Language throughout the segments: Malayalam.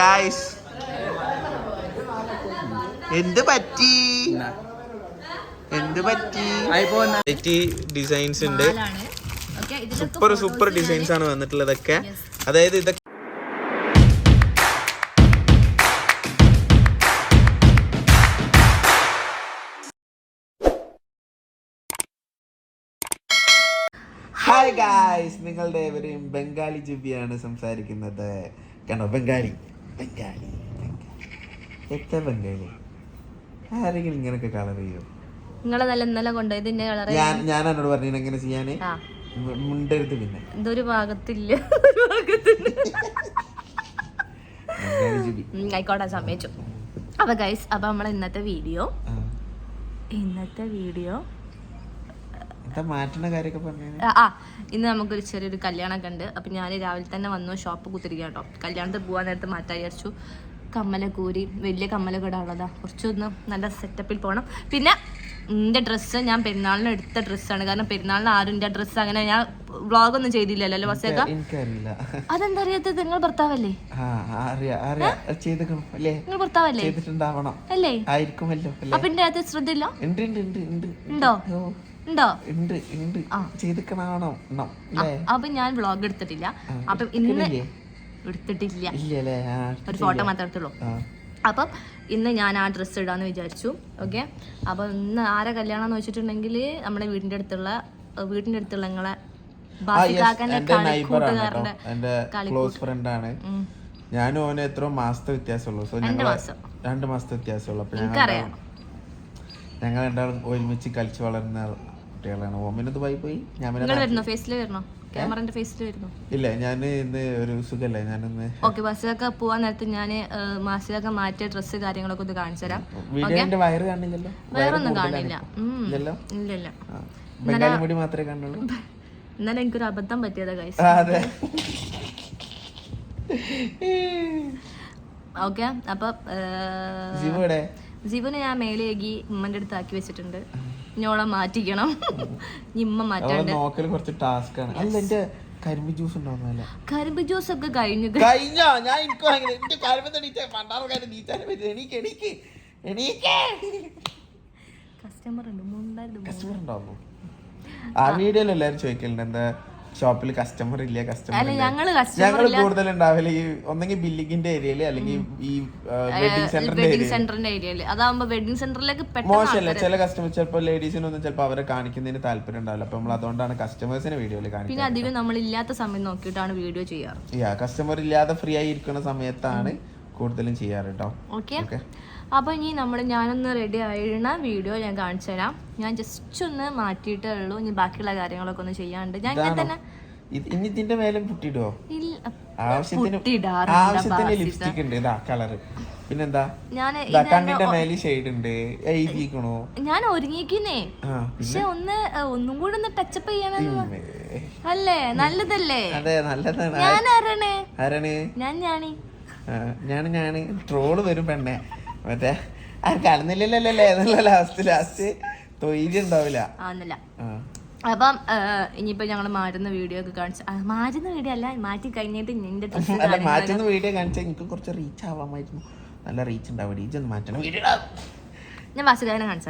ഗായ്സ് എന്ത് പറ്റി? എന്ത് പറ്റി? ഡിസൈൻസ് ഉണ്ട്. സൂപ്പർ സൂപ്പർ ഡിസൈൻസ് ആണ് വന്നിട്ടുള്ളതൊക്കെ. അതായത് ഇതൊക്കെ ഹായ് ഗായ്സ് നിങ്ങളുടെ ഏവരെയും ബംഗാളി ജുബിയാണ് സംസാരിക്കുന്നത്. കണ്ടോ ബംഗാളി. ബംഗാളി എത്ര ബംഗാളി ആരെങ്കിലും ഇങ്ങനൊക്കെ കളർ ചെയ്യോ? നിങ്ങളെ നല്ല ഇന്നലെ കൊണ്ടുപോയത് ഇന്ന കളർ ഞാൻ ഞാൻ എന്നോട് പറഞ്ഞു എങ്ങനെ ചെയ്യാന്? മുണ്ടരുത് പിന്നെ. ഇതൊരു ഭാഗത്തില്ല. ഒരു ആയിക്കോട്ടെ സമ്മതിച്ചു. അപ്പൊ ഗൈസ് അപ്പൊ നമ്മളെ ഇന്നത്തെ വീഡിയോ. ഇന്നത്തെ വീഡിയോ എന്താ മാറ്റുന്ന കാര്യമൊക്കെ പറഞ്ഞു ആ, ആ. ഇന്ന് നമുക്കൊരു ചെറിയൊരു കല്യാണമൊക്കെ ഉണ്ട്. അപ്പം ഞാൻ രാവിലെ തന്നെ വന്നു ഷോപ്പ് കുത്തിരിക്കുക കേട്ടോ കല്യാണത്തിൽ പോകാൻ നേരത്തെ മാറ്റാൻ വിചാരിച്ചു. കമ്മല കൂരി വലിയ കമ്മലൊക്കെ ഇടാനുള്ളതാ. കുറച്ചൊന്ന് നല്ല സെറ്റപ്പിൽ പോകണം പിന്നെ എന്റെ ഡ്രസ്സ് ഞാൻ പെരുന്നാളിന് എടുത്ത ഡ്രസ്സാണ് കാരണം പെരുന്നാളിന് ആരും എന്റെ ഡ്രസ്സ് അങ്ങനെ ഞാൻ വ്ളോഗൊന്നും ചെയ്തില്ലല്ലോ ബസ്സേക്ക അതെന്താ അറിയാത്തത് നിങ്ങൾ ഭർത്താവല്ലേ? നിങ്ങൾ ഭർത്താവല്ലേ? അല്ലേ? അപ്പൊ എന്റെ അകത്ത് ശ്രദ്ധയില്ല? ഉണ്ട് ഉണ്ട്? ഉണ്ട് ഉണ്ട്. ഉണ്ടോ ഓ, ഉണ്ടോ ഉണ്ട് ഉണ്ട് ചെയ്തിക്കണോ അല്ലേ? അപ്പൊ ഞാൻ വ്ളോഗ് എടുത്തിട്ടില്ല. അപ്പൊ ഇന്ന് എടുത്തിട്ടില്ല. ഒരു ഫോട്ടോ മാത്രമേ എടുത്തുള്ളൂ. അപ്പം ഇന്ന് ഞാൻ ആ ഡ്രസ്സ് ഇടാന്ന് വിചാരിച്ചു ഓക്കെ അപ്പം ഇന്ന് ആരെ കല്യാണം എന്ന് വെച്ചിട്ടുണ്ടെങ്കിൽ നമ്മുടെ വീടിന്റെ അടുത്തുള്ള വീടിന്റെ അടുത്തുള്ള നിങ്ങളെ ക്ലോസ് ഫ്രണ്ട് ആണ്. ഞാനും ഓന് എത്ര മാസത്തെ വ്യത്യാസമുള്ളൂ. സോ ഞങ്ങൾ രണ്ട് മാസത്തെ വ്യത്യാസമുള്ളൂ. അപ്പൊ ഞങ്ങൾ ഞങ്ങൾ രണ്ടാളും ഒരുമിച്ച് കളിച്ചു വളർന്ന കുട്ടികളാണ്. ഓമിന് ദുബായി പോയി ഞാൻ പിന്നെ നിങ്ങൾ വരുന്നോ? ഫേസിൽ വരുന്നോ? ക്യാമറന്റെ ഫേസിൽ വരുന്നോ? ഇല്ല ഞാൻ ഇന്ന് ഒരു സുഖല്ലേ? ഞാനിന്ന് ഓക്കെ ബസ്സിലൊക്കെ പോവാൻ നേരത്ത് ഞാൻ മാസിലൊക്കെ മാറ്റിയ ഡ്രസ്സ് കാര്യങ്ങളൊക്കെ ഒന്ന് കാണിച്ചു തരാം. വീഡിയോന്റെ വയറ് കാണില്ലല്ലോ? വേറെ ഒന്നും കാണില്ല. ഉം. ഇല്ലല്ലോ? ഇല്ല ഇല്ല. ആ. ബംഗാളി മുടി മാത്രമേ കാണുള്ളൂ എന്നാലും എനിക്കൊരു അബദ്ധം പറ്റിയതാ ഗൈസ് ആ, അതെ. ഓക്കെ അപ്പൊ ഏഹ്, ജീവ ഇവിടെ ജീവനെ ഞാൻ മേലേകി ഉമ്മന്റെ അടുത്ത് ആക്കി വെച്ചിട്ടുണ്ട്. ഞോളെ മാറ്റിക്കണം. ഇമ്മ മാറ്റണ്ട? നോക്കൽ കുറച്ച് ടാസ്ക് ആണ്. അല്ല എന്റെ കരിമ്പ് ജ്യൂസ് ഉണ്ടാവുന്നല്ല കരിമ്പ് ജ്യൂസ് ഒക്കെ കഴിഞ്ഞു. കഴിഞ്ഞോ? ഞാൻ എനിക്ക് എന്റെ കരിമ്പ് തണീച്ച എനിക്ക് എനിക്ക് എനിക്ക് കസ്റ്റമർ ഉണ്ട്? കസ്റ്റമർ ഉണ്ടാവുന്നു ആ വീഡിയോയിൽ എല്ലാവരും ചോദിക്കലുണ്ട്. എന്താ ഷോപ്പിൽ കസ്റ്റമർ ഇല്ല കസ്റ്റമർ ഞങ്ങൾ കൂടുതൽ ഉണ്ടാവില്ല. ഈ ഒന്നെങ്കിൽ ബില്ലിങ്ങിന്റെ ഏരിയയിൽ അല്ലെങ്കിൽ ഈ വെഡിങ് സെന്ററിന്റെ ഏരിയയിൽ അതാവുമ്പോ വെഡിങ് സെന്ററിലേക്ക് മോശമല്ല? ചില കസ്റ്റമർ ചിലപ്പോൾ ലേഡീസിനൊന്നും ചിലപ്പോൾ അവരെ കാണിക്കുന്നതിന് താല്പര്യം ഉണ്ടാവില്ല. അപ്പൊ നമ്മൾ അതുകൊണ്ടാണ് കസ്റ്റമേഴ്സിനെ വീഡിയോയിൽ പിന്നെ കാണിക്കുന്നത് അധികം നമ്മൾ ഇല്ലാത്ത സമയം നോക്കിയിട്ടാണ് വീഡിയോ ചെയ്യാറ്. കസ്റ്റമർ ഇല്ലാതെ ഫ്രീ ആയി ഇരിക്കുന്ന സമയത്താണ് കൂടുതലും ചെയ്യാറ് കേട്ടോ ഓക്കെ ഓക്കെ അപ്പൊ ഇനി നമ്മൾ ഞാനൊന്ന് റെഡി ആയിരുന്ന വീഡിയോ ഞാൻ കാണിച്ചു തരാം. ഞാൻ ജസ്റ്റ് ഒന്ന് മാറ്റിയിട്ടേ ഉള്ളൂ. ഇനി ബാക്കിയുള്ള കാര്യങ്ങളൊക്കെ ഒന്ന് ചെയ്യാണ്ട് ഞാൻ ഇങ്ങനെ തന്നെ ഇനി ഇതിന്റെ മേലെ പുട്ടിടോ ആവശ്യത്തിന് ആവശ്യത്തിന് ലിപ്സ്റ്റിക് ഉണ്ട്. ഇതാ കളറ് പിന്നെന്താ? കണ്ണിന്റെ മേലെ ഷെയ്ഡ് ഉണ്ട്. എഴുതിക്കണോ ഞാൻ ഒരുങ്ങിക്കുന്നേ പക്ഷെ ഒന്ന് ഒന്നും കൂടെ ഒന്ന് ടച്ചപ്പ് ചെയ്യണം അല്ലേ? നല്ലതല്ലേ? അതെ നല്ലതാണ്. ഞാൻ ആരാണ്? ഞാൻ ഞാണി ഞാൻ ഞാൻ ഞാൻ. ട്രോൾ വരും പെണ്ണെ. മറ്റേ ആ കാണുന്നില്ലല്ലേ എന്നുള്ള ലാസ്റ്റ് ലാസ്റ്റ് തൊയ്രി ഉണ്ടാവില്ല ആന്നല്ല അപ്പം ഇനിയിപ്പോ ഞങ്ങൾ മാറ്റുന്ന വീഡിയോ ഒക്കെ കാണിച്ചു മാറ്റുന്ന വീഡിയോ അല്ല മാറ്റി കഴിഞ്ഞിട്ട് നിന്റെ അല്ല മാറ്റുന്ന വീഡിയോ കാണിച്ചാൽ എനിക്ക് കുറച്ച് റീച്ച് ആവാമായിരുന്നു. നല്ല റീച്ച് ഉണ്ടാവും റീച്ച് ഒന്ന് മാറ്റണം. വീഡിയോ ഞാൻ വാസുകാരനെ കാണിച്ചു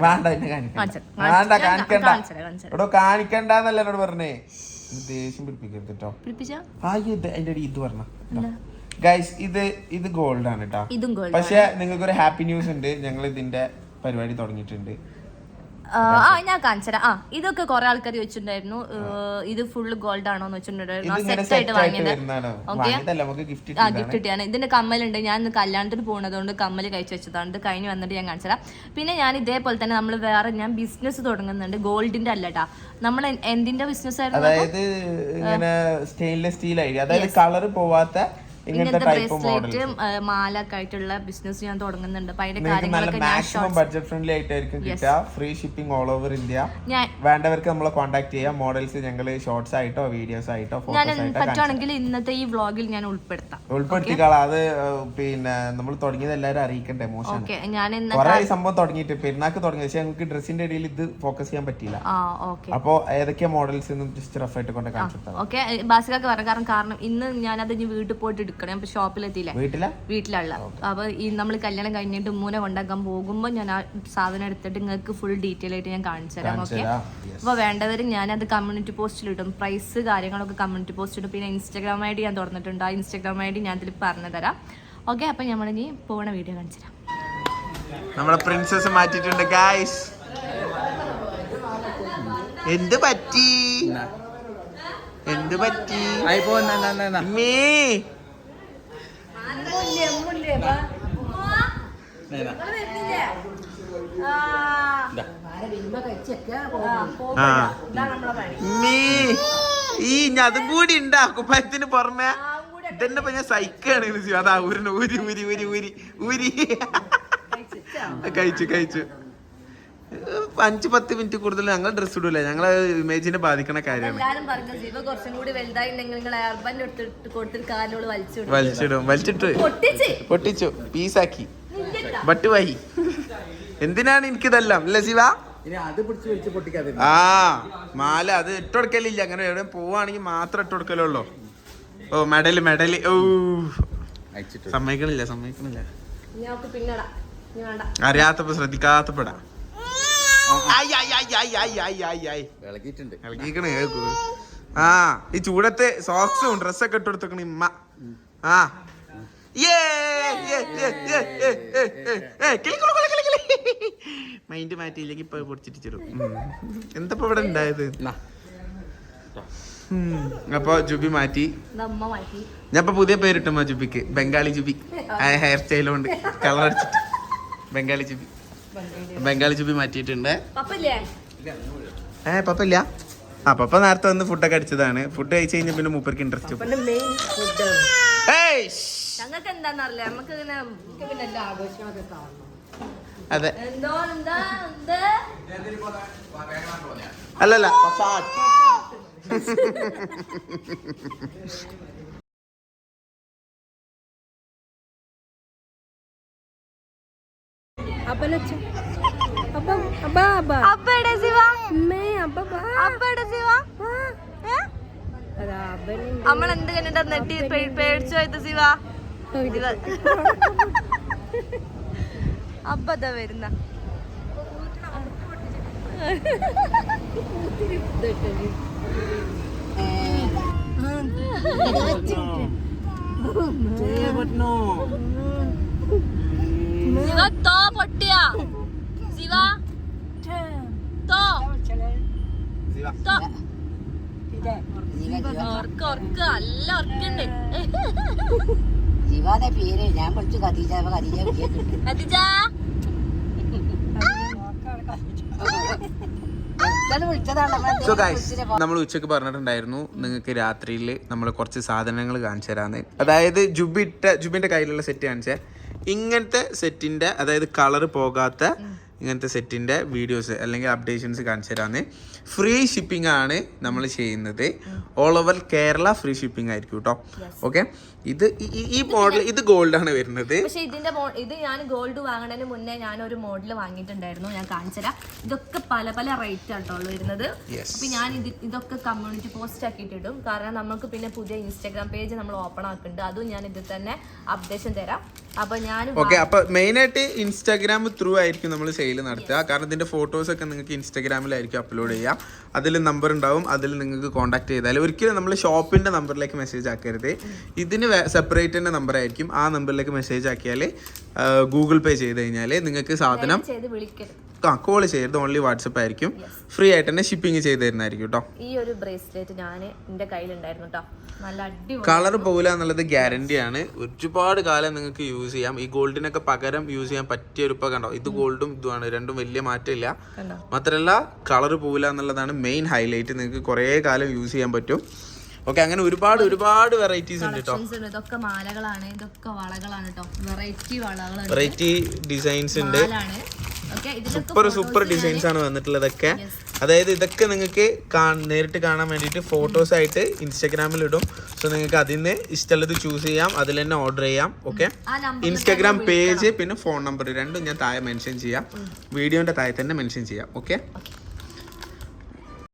കാണിക്കണ്ടെന്നല്ല എന്നോട് പറഞ്ഞേ. ദേഷ്യം പിടിപ്പിക്കരുത് കേട്ടോ പിടിപ്പിച്ച? ആ ഇത് അതിന്റെ ഇത് പറഞ്ഞ ഗൈസ് ഇത് ഇത് ഗോൾഡ് ആണ് കേട്ടോ ഇതും ഗോൾഡ് പക്ഷെ നിങ്ങൾക്ക് ഒരു ഹാപ്പി ന്യൂസ് ഉണ്ട്. ഞങ്ങൾ ഇതിന്റെ പരിപാടി തുടങ്ങിയിട്ടുണ്ട്. ആ ഞാൻ കാണിച്ചരാ. ആ ഇതൊക്കെ കുറെ ആൾക്കാർ ചോദിച്ചിട്ടുണ്ടായിരുന്നു ഇത് ഫുള്ള് ഗോൾഡ് ആണോ എന്ന് വെച്ചിട്ടുണ്ടായിരുന്നു സെറ്റ് ആയിട്ട് വാങ്ങിയത്. ഓക്കെ ഗിഫ്റ്റ് ആ ഗിഫ്റ്റ് കിട്ടിയാണ്. ഇതിന്റെ കമ്മലുണ്ട്. ഞാൻ ഇന്ന് കല്യാണത്തിന് പോകുന്നതുകൊണ്ട് കമ്മൽ കഴിച്ചു വെച്ചതാണ്. ഇത് കഴിഞ്ഞ് വന്നിട്ട് ഞാൻ കാണിച്ചുതരാം പിന്നെ ഞാൻ ഇതേപോലെ തന്നെ നമ്മൾ വേറെ ഞാൻ ബിസിനസ് തുടങ്ങുന്നുണ്ട്. ഗോൾഡിന്റെ അല്ലട്ടാ നമ്മൾ എന്തിന്റെ ബിസിനസ് ആയിരുന്നു അതായത് സ്റ്റെയിൻലെസ് സ്റ്റീൽ ആയി അതായത് കളർ പോവാത്ത ഇങ്ങനത്തെ ടൈപ്പ് ബ്രേസ്ലെറ്റ് മാല ഒക്കെ ആയിട്ടുള്ള ബിസിനസ് ഞാൻ തുടങ്ങുന്നുണ്ട്. അപ്പൊ അതിന്റെ കാര്യങ്ങളൊക്കെ ഞാൻ മാക്സിമം ബഡ്ജറ്റ് ഫ്രണ്ട്ലി ആയിട്ടായിരിക്കും കിട്ടുക. Free shipping all over India ഞാൻ വേണ്ടവർക്ക് നമ്മളെ കോൺടാക്ട് ചെയ്യാം. മോഡൽസ് ഞങ്ങൾ ഷോർട്സ് ആയിട്ടോ വീഡിയോസ് ആയിട്ടോ ഞാൻ പറ്റുവാണെങ്കിൽ ഇന്നത്തെ ഈ വ്ളോഗിൽ ഞാൻ ഉൾപ്പെടുത്താം. ഉൾപ്പെടുത്തിക്കളാം. അത് പിന്നെ നമ്മൾ തുടങ്ങിയത് എല്ലാവരും അറിയിക്കണ്ടേ? മോശം ഞാൻ കുറെ സംഭവം തുടങ്ങിയിട്ട് പെരുന്നാക്ക് തുടങ്ങി. പക്ഷെ ഞങ്ങൾക്ക് ഡ്രസ്സിന്റെ ഇടയിൽ ഇത് ഫോക്കസ് ചെയ്യാൻ പറ്റിയില്ല. അപ്പോ ഏതൊക്കെ മോഡൽസ് ജസ്റ്റ് റഫ് ആയിട്ട് കൊണ്ട് കാണിച്ചു ഓക്കെ ബാസിക്കൊക്കെ പറയാം കാരണം കാരണം ഇന്ന് ഞാനത് ഇനി വീട്ടിൽ പോയിട്ട് എടുക്കണം ഞാൻ ഷോപ്പിലെത്തിയില്ലേ? വീട്ടിലാ? വീട്ടിലുള്ള അപ്പൊ ഈ നമ്മൾ കല്യാണം കഴിഞ്ഞിട്ട് ഉമ്മൂനെ കൊണ്ടാക്കാൻ പോകുമ്പോൾ ഞാൻ ആ സാധനം എടുത്തിട്ട് നിങ്ങൾക്ക് ഫുൾ ഡീറ്റെയിൽ ആയിട്ട് ഞാൻ കാണിച്ചു തരാം ഓക്കെ അപ്പൊ. അപ്പോൾ വേണ്ടവർ ഞാനത് കമ്മ്യൂണിറ്റി പോസ്റ്റിൽ ഇടും. പ്രൈസ് കാര്യങ്ങളൊക്കെ കമ്മ്യൂണിറ്റി പോസ്റ്റ് ഇടും. പിന്നെ ഇൻസ്റ്റാഗ്രാം ഐ ഡി ഞാൻ തുറന്നിട്ടുണ്ട്. ആ ഇൻസ്റ്റാഗ്രാം ഐ ഡി ഞാൻ ഇതിൽ പറഞ്ഞു തരാം. ഓക്കെ അപ്പം നമ്മൾ ഇനി പോണ വീഡിയോ കാണിച്ചു തരാം. നമ്മളെ പ്രിൻസസ് മാറ്റിയിട്ടുണ്ട് ഗായ്സ് എന്ത് പറ്റി? എന്ത് പറ്റി? iPhone na na na na. അമ്മേ Na na. ആ അമ്മേ ഈ അതും കൂടി ഉണ്ടാ കുപ്പായത്തിന് പുറമെ ഇതന്നെ ഇപ്പൊ ഞാൻ സൈക്കാണ്. അതാ ഊരിന് ഊരി ഊരി ഊരി ഊരി. ഊരി കഴിച്ചു കഴിച്ചു. അഞ്ച് പത്ത് മിനിറ്റ് കൂടുതൽ ഞങ്ങൾ ഡ്രസ് ഇടൂല. ഞങ്ങൾ ഇമേജിനെ ബാധിക്കണ കാര്യമാണ്. വലിച്ചിടും. വലിച്ചിട്ട്. പൊട്ടിച്ച്. പൊട്ടിച്ചു. പീസാക്കി. ബട്ടുവായി എന്തിനാണ് എനിക്കിതെല്ലാം? അല്ലേ ശിവ? ഇനി അത് പിടിച്ച് പൊട്ടിക്കാതെ ആ മാല അത് ഇട്ട് കൊടുക്കലില്ല. അങ്ങനെ എവിടെ പോവാണെങ്കിൽ മാത്രം ഇട്ട് കൊടുക്കലുള്ളൂ. ഓ മെഡൽ മെഡൽ. ഓ സമ്മതിക്കണില്ല സമ്മതിക്കണില്ല. അറിയാത്തപ്പോ ശ്രദ്ധിക്കാത്തപ്പെടാ. ആ ഈ ചൂടത്തെ സോക്സും ഡ്രസ്സൊക്കെ ഇട്ട് കൊടുത്തേക്കണ ഇമ്മ. ആ. മൈൻഡ് മാറ്റിയില്ലെങ്കിൽ ഇപ്പൊ പൊടിച്ചിട്ട് എന്താ ഇവിടെ ഉണ്ടായത്. അപ്പൊ ജുബി മാറ്റി. ഇത് അമ്മ മാറ്റി. ഞാൻ ഇപ്പൊ പുതിയ പേരിട്ടുമ്മ ജുബിക്ക്. ബംഗാളി ജുബി. ആ ഹെയർ സ്റ്റൈലുണ്ട് കളർ അടിച്ചിട്ട്. ബംഗാളി ജുബി. ബംഗാളി ചുപ്പി മാറ്റിയിട്ടുണ്ട്. ഏ പപ്പ ഇല്ല ആ പപ്പ നേരത്തെ വന്ന് ഫുഡൊക്കെ അടിച്ചതാണ്. ഫുഡ് കഴിച്ച് കഴിഞ്ഞാൽ പിന്നെ മൂപ്പർക്ക് ഇൻട്രസ്റ്റ് ഞങ്ങൾക്ക് എന്താന്നറിയില്ല നമുക്ക് ഇങ്ങനെ പിന്നെ എല്ലാ ആഘോഷങ്ങളൊക്കെ കാണണം. അതെ. എന്തോ ഫസാദ്. അപ്പയുടെ ശിവ നമ്മൾ എന്ത് കണ്ടിട്ടാ നെട്ടി പേടിച്ചു പോയത് ശിവ. അപ്പതാ വരുന്ന പൊട്ടിയ ശിവ തോ തോ നല്ല ഉറക്കുണ്ട്. ശിവാന്റെ പേര് ഞാൻ വിളിച്ചു ഖദീജ ഖദീജ നമ്മൾ ഉച്ചയ്ക്ക് പറഞ്ഞിട്ടുണ്ടായിരുന്നു. നിങ്ങൾക്ക് രാത്രിയിൽ നമ്മൾ കുറച്ച് സാധനങ്ങൾ കാണിച്ചു തരാന്ന്. അതായത് ജുബിട്ട ജുബിന്റെ കയ്യിലുള്ള സെറ്റ് കാണിച്ചേ. ഇങ്ങനത്തെ സെറ്റിന്റെ അതായത് കളർ പോകാത്ത ഇങ്ങനത്തെ സെറ്റിന്റെ വീഡിയോസ് അല്ലെങ്കിൽ അപ്ഡേഷൻസ് കാണിച്ചു തരാന്ന്. ഫ്രീ ഷിപ്പിംഗ് ആണ് നമ്മൾ ചെയ്യുന്നത്. All over Kerala free shipping ആയിരിക്കും കേട്ടോ ഓക്കെ ഇത് ഈ- മോഡൽ ഇത് ഗോൾഡ് ആണ് വരുന്നത്. പക്ഷേ ഇതിന്റെ ഇത് ഞാൻ ഗോൾഡ് വാങ്ങുന്നതിന് മുന്നേ ഞാൻ ഒരു മോഡൽ വാങ്ങിയിട്ടുണ്ടായിരുന്നു. ഞാൻ കാണിച്ചുതരാം ഇതൊക്കെ പല പല റേറ്റ് ആട്ടോ വരുന്നത്. അപ്പൊ ഞാൻ ഇത് ഇതൊക്കെ കമ്മ്യൂണിറ്റി പോസ്റ്റ് ആക്കിയിട്ടിടും. കാരണം നമുക്ക് പിന്നെ പുതിയ ഇൻസ്റ്റാഗ്രാം പേജ് നമ്മൾ ഓപ്പൺ ആക്കുന്നുണ്ട്. അതും ഞാൻ ഇതിൽ തന്നെ അപ്ഡേഷൻ തരാം. അപ്പൊ ഞാൻ ഓക്കെ അപ്പൊ മെയിൻ ആയിട്ട് ഇൻസ്റ്റാഗ്രാം ത്രൂ ആയിരിക്കും നമ്മൾ സെയിൽ നടത്തുക. കാരണം ഇതിന്റെ ഫോട്ടോസ് ഒക്കെ നിങ്ങൾക്ക് ഇൻസ്റ്റാഗ്രാമിലായിരിക്കും അപ്ലോഡ് ചെയ്യുക അതിൽ നമ്പർ ഉണ്ടാവും. അതിൽ നിങ്ങൾക്ക് കോൺടാക്ട് ചെയ്താൽ ഒരിക്കലും നമ്മൾ ഷോപ്പിന്റെ നമ്പറിലേക്ക് മെസ്സേജ് ആക്കരുത്. ഇതിന് സെപ്പറേറ്റ് തന്നെ നമ്പർ ആയിരിക്കും. ആ നമ്പറിലേക്ക് മെസ്സേജ് ആക്കിയാൽ ഗൂഗിൾ പേ ചെയ്ത് കഴിഞ്ഞാൽ നിങ്ങൾക്ക് സാധനം ആ കോൾ ചെയ്യരുത്. ഓൺലി വാട്സപ്പ് ആയിരിക്കും. ഫ്രീ ആയിട്ട് തന്നെ ഷിപ്പിംഗ് ചെയ്ത് തരുന്നതായിരിക്കും കേട്ടോ ഈ ഒരു ബ്രേസ്ലെറ്റ് ഞാൻ എന്റെ കയ്യിലുണ്ടായിരുന്നു കേട്ടോ കളർ പോകില്ല എന്നുള്ളത് ഗ്യാരണ്ടി ആണ്. ഒരുപാട് കാലം നിങ്ങൾക്ക് യൂസ് ചെയ്യാം. ഈ ഗോൾഡിനൊക്കെ പകരം യൂസ് ചെയ്യാൻ പറ്റിയ ഒരു കണ്ടോ ഇത് ഗോൾഡും ഇതുമാണ്. രണ്ടും വലിയ മാറ്റമില്ല? മാത്രമല്ല കളർ പോകില്ല എന്നുള്ളതാണ് മെയിൻ ഹൈലൈറ്റ് നിങ്ങൾക്ക് കുറേ കാലം യൂസ് ചെയ്യാൻ പറ്റും. ഓക്കെ അങ്ങനെ ഒരുപാട് ഒരുപാട് വെറൈറ്റീസ് ഉണ്ട് കേട്ടോ ഇതൊക്കെ മാലകളാണ്. ഇതൊക്കെ വളകളാണ് കേട്ടോ വെറൈറ്റി വളകളാണ് വെറൈറ്റി ഡിസൈൻസ് ഉണ്ട്. സൂപ്പർ സൂപ്പർ ഡിസൈൻസ് ആണ് വന്നിട്ടുള്ളതൊക്കെ. അതായത് ഇതൊക്കെ നിങ്ങൾക്ക് നേരിട്ട് കാണാൻ വേണ്ടിയിട്ട് ഫോട്ടോസ് ആയിട്ട് ഇൻസ്റ്റാഗ്രാമിൽ ഇടും. സോ നിങ്ങൾക്ക് അതിൽ നിന്ന് ഇഷ്ടമുള്ളത് ചൂസ് ചെയ്യാം. അതിൽ തന്നെ ഓർഡർ ചെയ്യാം. ഓക്കെ ഇൻസ്റ്റാഗ്രാം പേജ് പിന്നെ ഫോൺ നമ്പർ രണ്ടും ഞാൻ താഴെ മെൻഷൻ ചെയ്യാം. വീഡിയോന്റെ താഴെ തന്നെ മെൻഷൻ ചെയ്യാം. ഓക്കെ